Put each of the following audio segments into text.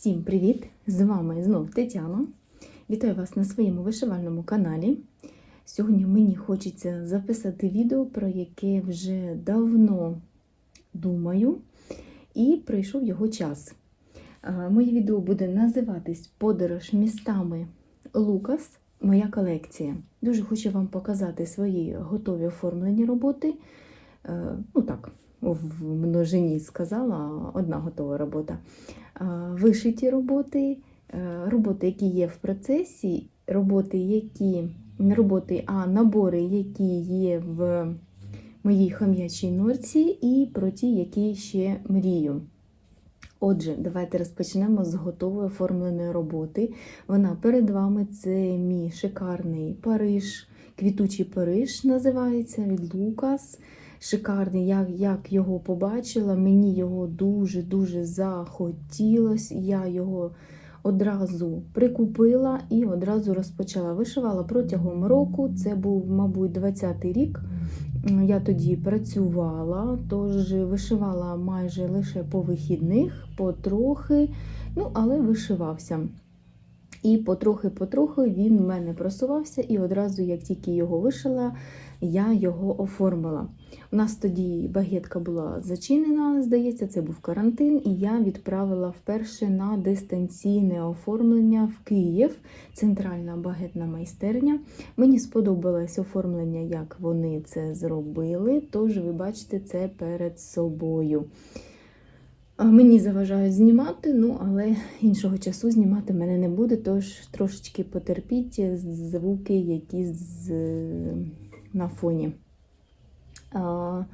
Всім привіт! З вами знов Тетяна. Вітаю вас на своєму вишивальному каналі. Сьогодні мені хочеться записати відео, про яке вже давно думаю, і прийшов його час. Моє відео буде називатись Подорож містами Лукас. Моя колекція. Дуже хочу вам показати свої готові оформлені роботи. Е, Ну так, в множині сказала, одна готова робота. Вишиті роботи, е, роботи, які є в процесі, роботи, які не роботи, а набори, які є в моїй хом'ячій норці, і про ті, які ще мрію. Отже, давайте розпочнемо з готової оформленої роботи. Вона перед вами це мій шикарний Париж, квітучий Париж називається від Лукас. Шикарний, як, як його побачила, мені його дуже-дуже захотілось. Я його одразу прикупила і одразу розпочала. Вишивала протягом року, це був, мабуть, 20-й рік. Я тоді працювала, тож вишивала майже лише по вихідних, потрохи, ну, але вишивався. І потрохи-потрохи він в мене просувався, і одразу, як тільки його вишила, я його оформила. У нас тоді багетка була зачинена, здається, це був карантин, і я відправила вперше на дистанційне оформлення в Київ, центральна багетна майстерня. Мені сподобалось оформлення, як вони це зробили, тож ви бачите це перед собою. Мені заважають знімати, ну але іншого часу знімати мене не буде, тож трошечки потерпіть звуки, які з, на фоні. А,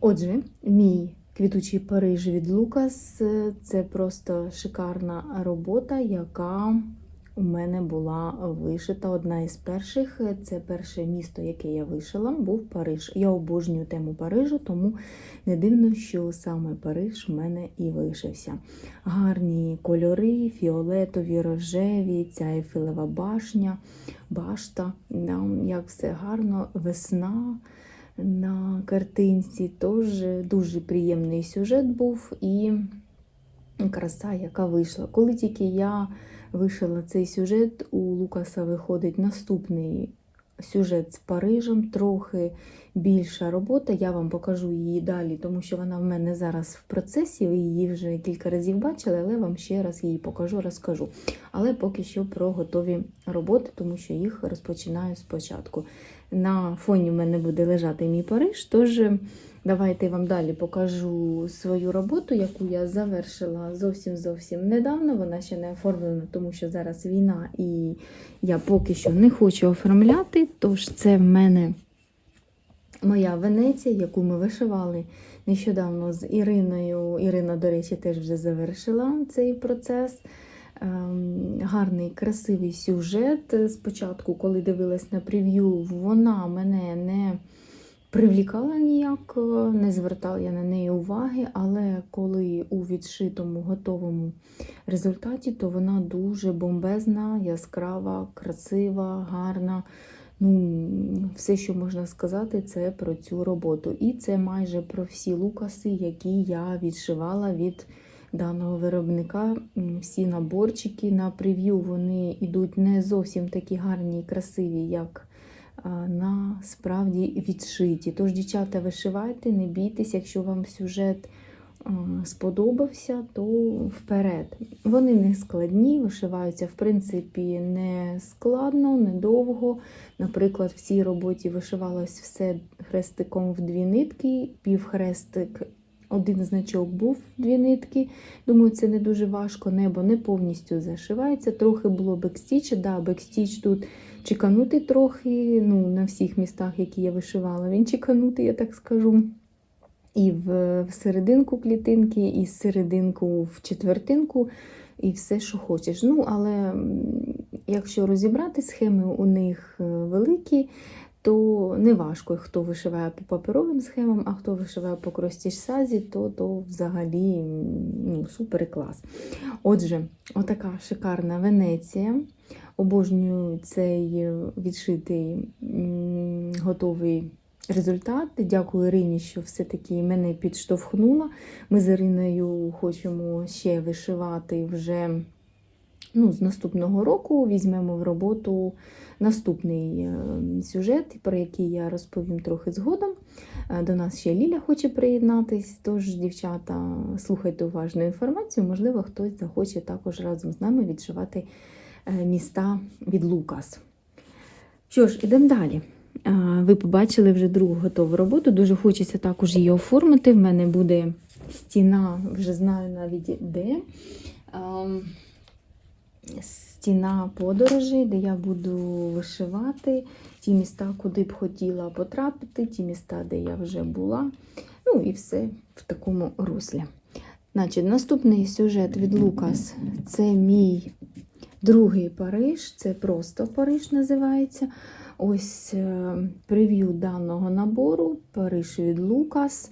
Отже, мій квітучий Париж від Лукас це просто шикарна робота, яка у мене була вишита. Одна із перших. Це перше місто, яке я вишила, був Париж. Я обожнюю тему Парижу, тому не дивно, що саме Париж в мене і вишився. Гарні кольори, фіолетові, рожеві, ця ефілева башня, башта. Як все гарно, весна на картинці. Тож дуже приємний сюжет був і краса, яка вийшла. Коли тільки я вишила цей сюжет, у Лукаса виходить наступний сюжет з Парижем, трохи більша робота. Я вам покажу її далі, тому що вона в мене зараз в процесі. Ви її вже кілька разів бачили, але вам ще раз її покажу, розкажу. Але поки що про готові роботи, тому що їх розпочинаю спочатку. На фоні в мене буде лежати мій Париж, тож давайте я вам далі покажу свою роботу, яку я завершила зовсім зовсім недавно. Вона ще не оформлена, тому що зараз війна, і я поки що не хочу оформляти. Тож це в мене моя Венеція, яку ми вишивали нещодавно з Іриною. Ірина, до речі, теж вже завершила цей процес. Ем, Гарний, красивий сюжет. Спочатку, коли дивилась на прев'ю, вона мене не привлікала ніяк, не звертала я на неї уваги, але коли у відшитому готовому результаті, то вона дуже бомбезна, яскрава, красива, гарна. Ну, Все, що можна сказати, це про цю роботу. І це майже про всі лукаси, які я відшивала від даного виробника. Всі наборчики на прев'ю вони йдуть не зовсім такі гарні і красиві, як на справді відшиті. Тож, дівчата, вишивайте, не бійтесь, якщо вам сюжет сподобався, то вперед. Вони не складні, вишиваються, в принципі, не складно, недовго. Наприклад, в цій роботі вишивалось все хрестиком в дві нитки, півхрестик. Один значок був дві нитки. Думаю, це не дуже важко, небо не повністю зашивається. Трохи було бекстіч. Да, бекстіч тут чеканутий трохи, ну, на всіх містах, які я вишивала, він чеканутий, я так скажу. І в, серединку клітинки, і з серединку в четвертинку, і все, що хочеш. Ну, але якщо розібрати схеми, у них великі, то не важко, хто вишиває по паперовим схемам, а хто вишиває по кростіж сазі, то то взагалі ну, супер клас. Отже, отака шикарна Венеція. Обожнюю цей відшитий готовий результат. Дякую Ірині, що все-таки мене підштовхнула. Ми з Іриною хочемо ще вишивати вже ну, з наступного року. Візьмемо в роботу наступний е, сюжет, про який я розповім трохи згодом. Е, До нас ще Ліля хоче приєднатись, тож, дівчата, слухайте уважну інформацію. Можливо, хтось захоче також разом з нами відшивати е, міста від Лукас. Що ж, ідемо далі. Ви побачили вже другу готову роботу. Дуже хочеться також її оформити. В мене буде стіна, вже знаю навіть де. Стіна подорожей, де я буду вишивати ті міста, куди б хотіла потрапити, ті міста, де я вже була. Ну і все в такому руслі. Значить, наступний сюжет від Лукас це мій другий Париж. Це просто Париж називається. Ось е, прев'ю даного набору Париж від Лукас.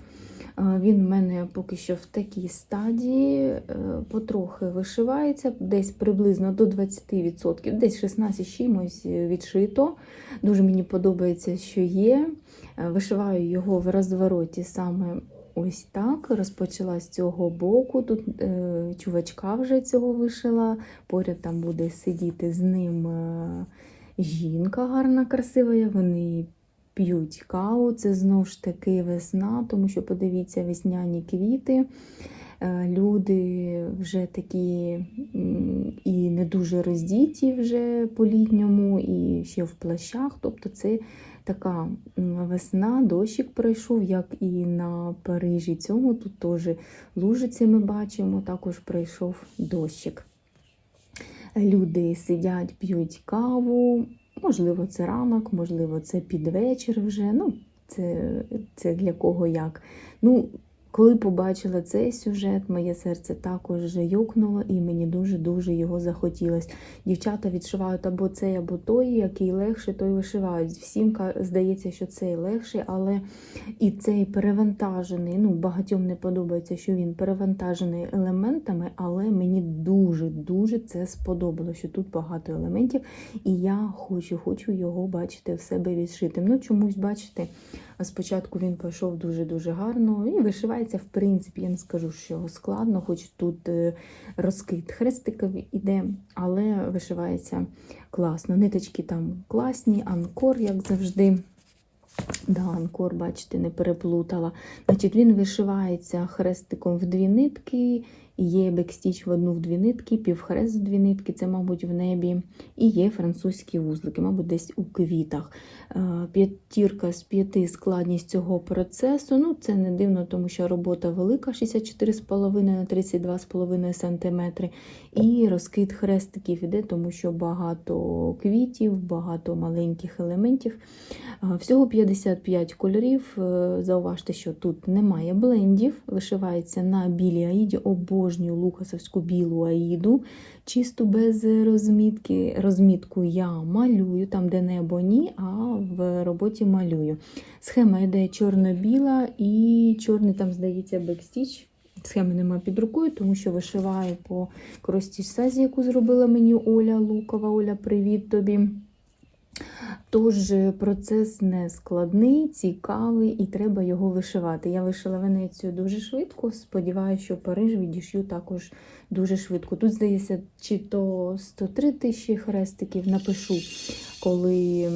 Е, Він в мене поки що в такій стадії, е, потрохи вишивається, десь приблизно до 20%, десь 16 чимось відшито. Дуже мені подобається, що є. Вишиваю його в розвороті саме ось так. Розпочала з цього боку. Тут чувачка вже цього вишила. Поряд там буде сидіти з ним жінка гарна, красива. Вони п'ють каву. Це знову ж таки весна, тому що подивіться весняні квіти. Е, Люди вже такі і не дуже роздіті вже по-літньому, і ще в плащах. Тобто це така весна, дощик пройшов, як і на Парижі. Цьому тут теж лужиці ми бачимо, також пройшов дощик. Люди сидять, п'ють каву. Можливо, це ранок, можливо, це під вечір вже. Ну, це, це для кого як. Ну, коли побачила цей сюжет, моє серце також йокнуло, і мені дуже-дуже його захотілось. Дівчата відшивають або цей, або той, який легший, той вишивають. Всім здається, що цей легший, але і цей перевантажений. Ну, багатьом не подобається, що він перевантажений елементами, але мені дуже-дуже це сподобалося, що тут багато елементів, і я хочу, хочу його бачити в себе відшитим. Ну, чомусь, бачите, спочатку він пішов дуже-дуже гарно і вишивається, в принципі, я не скажу, що складно, хоч тут е, розкид хрестиків іде, але вишивається класно. Ниточки там класні, анкор, як завжди. Да, анкор, бачите, не переплутала. Значить, він вишивається хрестиком в дві нитки, є бекстіч в одну в дві нитки, півхрест в дві нитки, це, мабуть, в небі. І є французькі вузлики, мабуть, десь у квітах. Е, П'ятірка з п'яти складність цього процесу. Ну, це не дивно, тому що робота велика 64,5 на 32,5 см. І розкид хрестиків іде, тому що багато квітів, багато маленьких елементів. Е, Всього 55 кольорів. Е, Зауважте, що тут немає блендів. Вишивається на білій аїді. Обожнюю лукасовську білу аїду, чисту без розмітки. Розмітку я малюю, там, де небо ні, а в роботі малюю. Схема йде чорно-біла і чорний, там, здається, бекстіч. Схеми нема під рукою, тому що вишиваю по крості сазі, яку зробила мені Оля Лукова. Оля, привіт тобі. Тож процес не складний, цікавий і треба його вишивати. Я вишила Венецію дуже швидко. Сподіваюся, що Париж відішью також дуже швидко. Тут, здається, чи то 103 тисячі хрестиків напишу, коли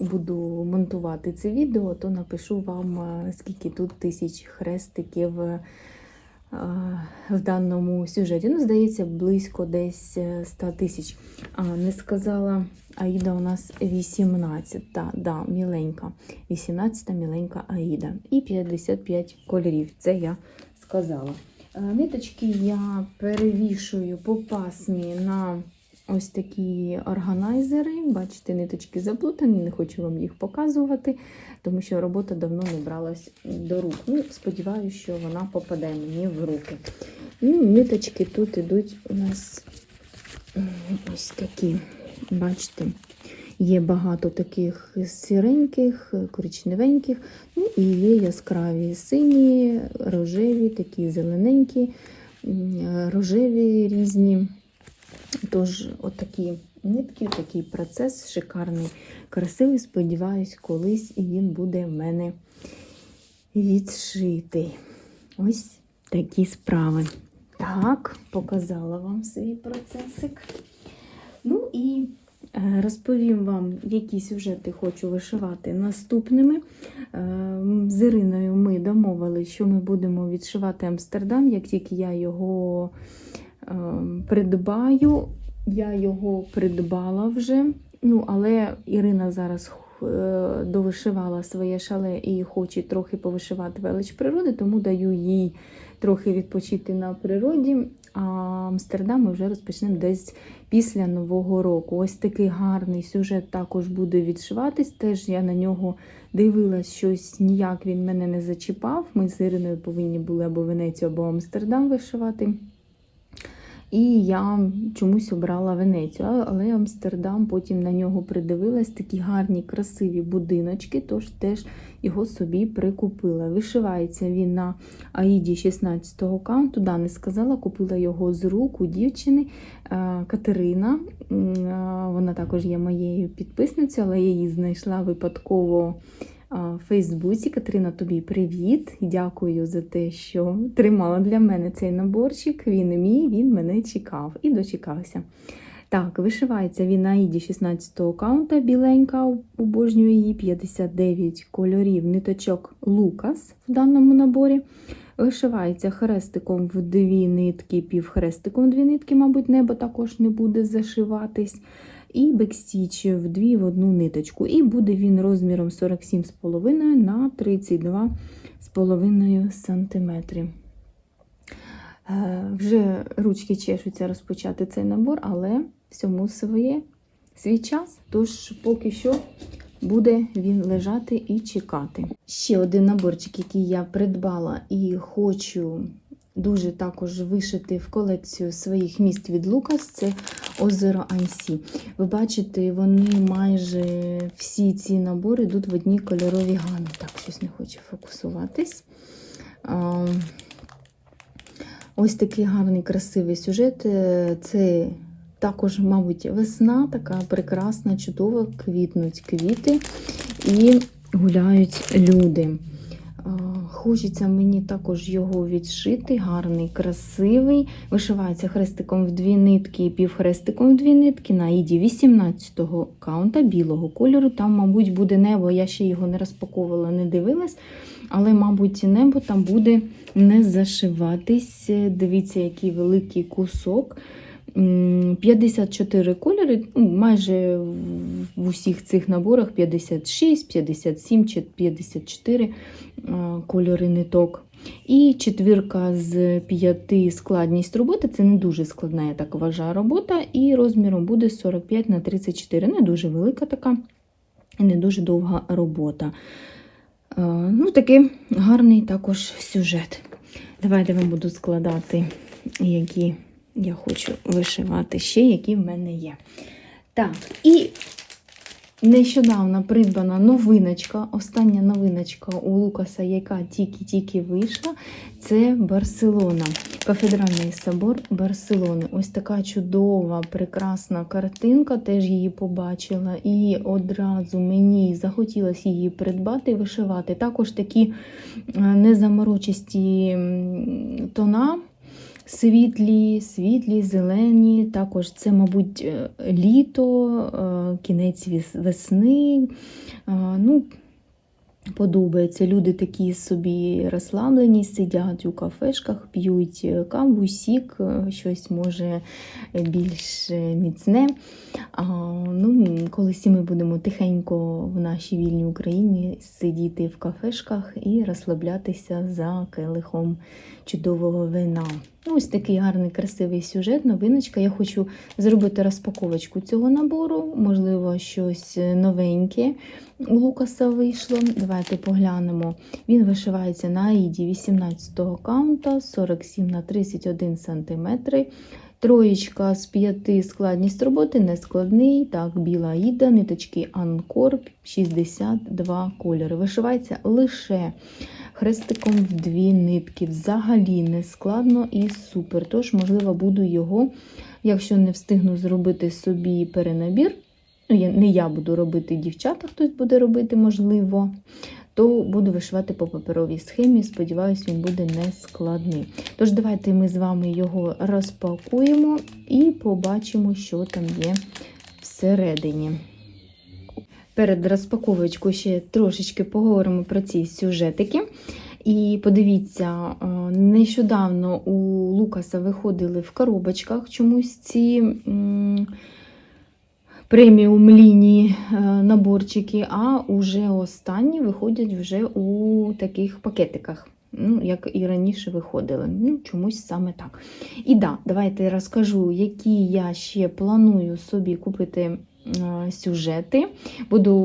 буду монтувати це відео, то напишу вам, е, скільки тут тисяч хрестиків. Е, В даному сюжеті. Ну, здається, близько десь е, 100 тисяч. А, не сказала, Аїда у нас 18, та, да, міленька. 18 міленька Аїда. І 55 кольорів. Це я сказала. Е, Ниточки я перевішую по пасмі на ось такі органайзери. Бачите, ниточки заплутані, не хочу вам їх показувати, тому що робота давно не бралась до рук. Ну, сподіваюся, що вона попаде мені в руки. Ну, ниточки тут ідуть у нас ось такі. Бачите, є багато таких сіреньких, коричневеньких, ну і є яскраві сині, рожеві, такі зелененькі, рожеві різні. Тож, отакі нитки, такий процес шикарний, красивий. Сподіваюсь, колись і він буде в мене відшитий. Ось такі справи. Так, показала вам свій процесик. Ну і е, розповім вам, які сюжети хочу вишивати наступними. Е, З Іриною ми домовилися, що ми будемо відшивати Амстердам, як тільки я його е, придбаю. Я його придбала вже, ну, але Ірина зараз е, довишивала своє шале і хоче трохи повишивати велич природи, тому даю їй трохи відпочити на природі. А Амстердам ми вже розпочнемо десь після Нового року. Ось такий гарний сюжет також буде відшиватись. Теж я на нього дивилась, щось ніяк він мене не зачіпав. Ми з Іриною повинні були або Венецію, або Амстердам вишивати. І я чомусь обрала Венецію, але Амстердам потім на нього придивилась. Такі гарні, красиві будиночки, тож теж його собі прикупила. Вишивається він на Аїді 16-го канту. Да, не сказала, купила його з рук у дівчини е, Катерина. Е, Вона також є моєю підписницею, але я її знайшла випадково Фейсбуці. Катерина, тобі привіт! Дякую за те, що тримала для мене цей наборчик. Він мій, він мене чекав і дочекався. Так, вишивається він на іді 16-го каунта, біленька, обожнюю її, 59 кольорів, ниточок Лукас в даному наборі. Вишивається хрестиком в дві нитки, півхрестиком в дві нитки, мабуть, небо також не буде зашиватись. І бекстіч в дві в одну ниточку. І буде він розміром 47,5 на 32,5 см. Вже ручки чешуться розпочати цей набор, але всьому своє свій час. Тож поки що буде він лежати і чекати. Ще один наборчик, який я придбала і хочу дуже також вишити в колекцію своїх міст від Лукас, це озеро Ансі. Ви бачите, вони майже всі ці набори йдуть в одній кольоровій гамі. Так, щось не хоче фокусуватись. Ось такий гарний, красивий сюжет. Е, Це також, мабуть, весна, така прекрасна, чудова, квітнуть квіти і гуляють люди. Хочеться мені також його відшити, гарний, красивий. Вишивається хрестиком в дві нитки і півхрестиком в дві нитки на іді 18-го каунта білого кольору. Там, мабуть, буде небо. Я ще його не розпаковувала, не дивилась. Але, мабуть, небо там буде не зашиватись. Дивіться, який великий кусок. М, 54 кольори, ну, майже в- усіх цих наборах 56, 57 чи 54 кольори ниток. І четвірка з п'яти складність роботи це не дуже складна, я так вважаю, робота. І розміром буде 45 на 34. Не дуже велика така і не дуже довга робота. Ну, такий гарний також сюжет. Давайте вам буду складати, які я хочу вишивати ще, які в мене є. Так, і нещодавно придбана новиночка, остання новиночка у Лукаса, яка тільки-тільки вийшла, це Барселона. Кафедральний собор Барселони. Ось така чудова, прекрасна картинка. Теж її побачила, і одразу мені захотілося її придбати і вишивати. Також такі е, незаморочисті тона. Світлі, світлі, зелені. Також це, мабуть, е, літо, е, кінець весни. Е, Ну, подобається. Люди такі собі розслаблені, сидять у кафешках, п'ють каву, сік, щось може більш міцне. А, ну, коли ми будемо тихенько в нашій вільній Україні сидіти в кафешках і розслаблятися за келихом чудового вина. Ну, Ось такий гарний, красивий сюжет, новиночка. Я хочу зробити розпаковочку цього набору, можливо, щось новеньке у Лукаса вийшло. Давайте поглянемо. Він вишивається на Аїді 18-го каунта, 47 на 31 см. Троєчка з п'яти складність роботи нескладний. Так, біла Аїда, ниточки Анкор 62 кольори. Вишивається лише хрестиком в дві нитки. Взагалі не складно і супер. Тож, можливо, буду його Якщо не встигну зробити собі перенабір, ну, не я буду робити, дівчата хтось буде робити, можливо, то буду вишивати по паперовій схемі. Сподіваюсь, він буде не складний. Тож, давайте ми з вами його розпакуємо і побачимо, що там є всередині. Перед розпаковочкою ще трошечки поговоримо про ці сюжетики. І подивіться, е, нещодавно у Лукаса виходили в коробочках чомусь ці м, преміум лінії е, наборчики, а уже останні виходять вже у таких пакетиках. Ну, як і раніше виходили. Ну, чомусь саме так. І да, давайте розкажу, які я ще планую собі купити е, сюжети. Буду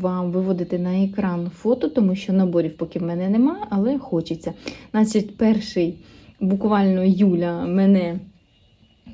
вам виводити на екран фото, тому що наборів поки в мене немає, але хочеться. Значить, перший буквально Юля мене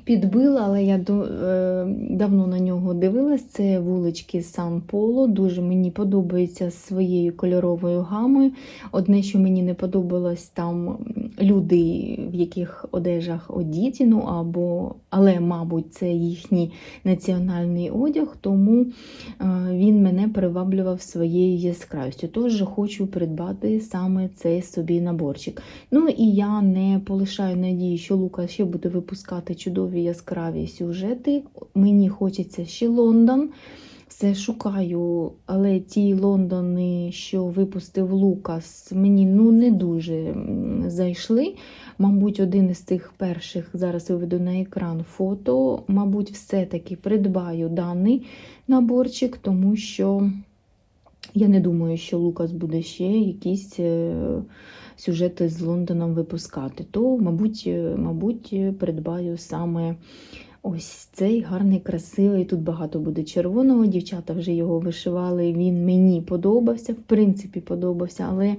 підбила, але я до, е, давно на нього дивилась. Це вулички Сан Поло. Дуже мені подобається своєю кольоровою гамою. Одне, що мені не подобалось, там люди, в яких одежах одіті, ну або, але, мабуть, це їхній національний одяг, тому е, він мене приваблював своєю яскравістю. Тож хочу придбати саме цей собі наборчик. Ну і я не полишаю надії, що Лука ще буде випускати чудові яскраві сюжети. Мені хочеться ще Лондон. Все шукаю, але ті Лондони, що випустив Лукас, мені ну не дуже зайшли. Мабуть, один із тих перших зараз виведу на екран фото. Мабуть, все-таки придбаю даний наборчик, тому що я не думаю, що Лукас буде ще якісь е, сюжети з Лондоном випускати. То, мабуть, е, мабуть, придбаю саме ось цей гарний, красивий. Тут багато буде червоного. Дівчата вже його вишивали. Він мені подобався, в принципі, подобався. Але е,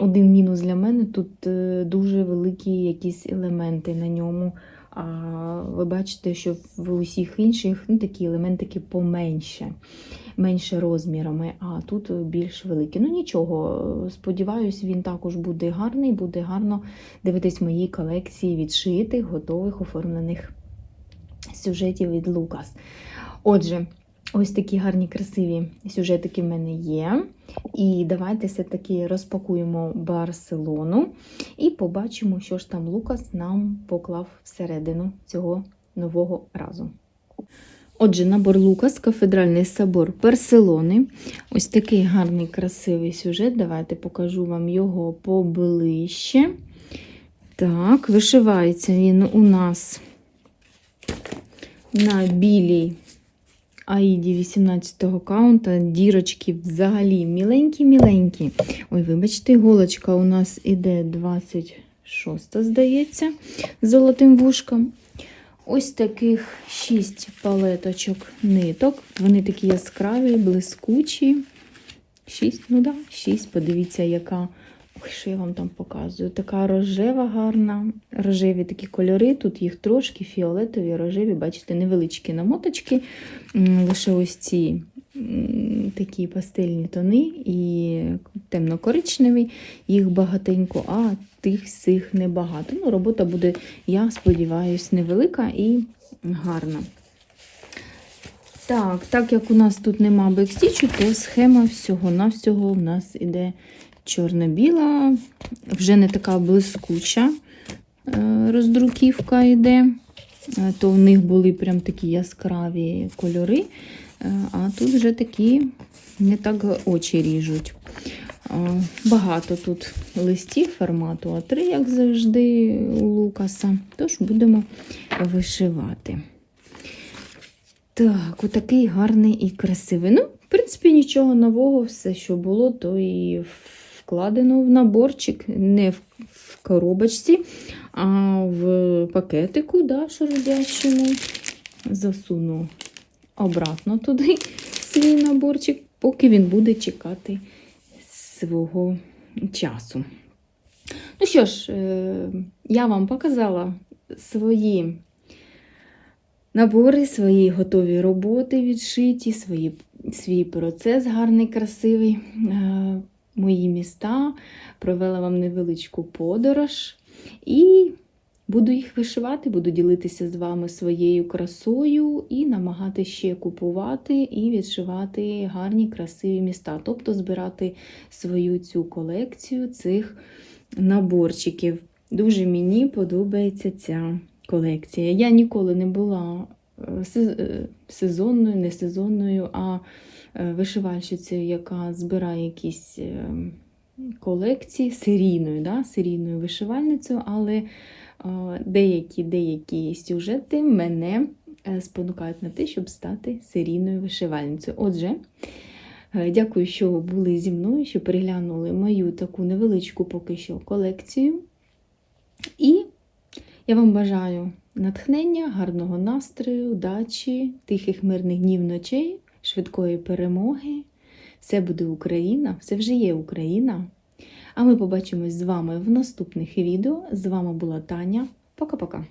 один мінус для мене тут дуже великі якісь елементи на ньому. А ви бачите, що в усіх інших ну, такі елементики поменше, менше розмірами, а тут більш великі. Ну нічого, сподіваюсь, він також буде гарний, буде гарно дивитись моїй колекції відшитих, готових, оформлених сюжетів від Лукас. Отже, ось такі гарні, красиві сюжетики в мене є. І давайте все-таки розпакуємо Барселону і побачимо, що ж там Лукас нам поклав всередину цього нового разу. Отже, набор Лукас, кафедральний собор Барселони. Ось такий гарний, красивий сюжет. Давайте покажу вам його поближче. Так, вишивається він у нас на білій Аїді 18-го каунта. Дірочки взагалі міленькі-міленькі. Ой, вибачте, іголочка у нас іде 26, здається, з золотим вушком. Ось таких 6 палеточок ниток. Вони такі яскраві, блискучі. 6, ну да, 6. Подивіться, яка. Ой, що я вам там показую? Така рожева гарна, рожеві такі кольори. Тут їх трошки фіолетові, рожеві, бачите, невеличкі намоточки. Лише ось ці такі пастельні тони і темно-коричневий, їх багатенько, а тих сих небагато. Ну, робота буде, я сподіваюся, невелика і гарна. Так, так як у нас тут нема бекстічу, то схема всього-навсього в нас іде чорно-біла, вже не така блискуча е, роздруківка йде. Е, То в них були прям такі яскраві кольори, е, а тут вже такі не так очі ріжуть. Багато тут листів формату А3, як завжди, у Лукаса. Тож будемо вишивати. Так, отакий гарний і красивий. Ну, в принципі, нічого нового, все, що було, то і вкладено в наборчик, не в, коробочці, а в пакетику, да, шурдящому. Засуну обратно туди свій наборчик, поки він буде чекати свого часу. Ну що ж, е, я вам показала свої набори, свої готові роботи відшиті, свої, свій процес гарний, красивий, е, мої міста. Провела вам невеличку подорож. І Буду їх вишивати, буду ділитися з вами своєю красою і намагати ще купувати і відшивати гарні красиві міста, тобто збирати свою цю колекцію цих наборчиків. Дуже мені подобається ця колекція. Я ніколи не була е, е, сезонною, не сезонною, а е, вишивальщицею, яка збирає якісь е, колекції серійною, да? серійною вишивальницею, але деякі, деякі сюжети мене е, спонукають на те, щоб стати серійною вишивальницею. Отже, е, дякую, що були зі мною, що переглянули мою таку невеличку поки що колекцію. І я вам бажаю натхнення, гарного настрою, удачі, тихих мирних днів ночей, швидкої перемоги. Все буде Україна, все вже є Україна. А ми побачимось з вами в наступних відео. З вами була Таня. Пока-пока.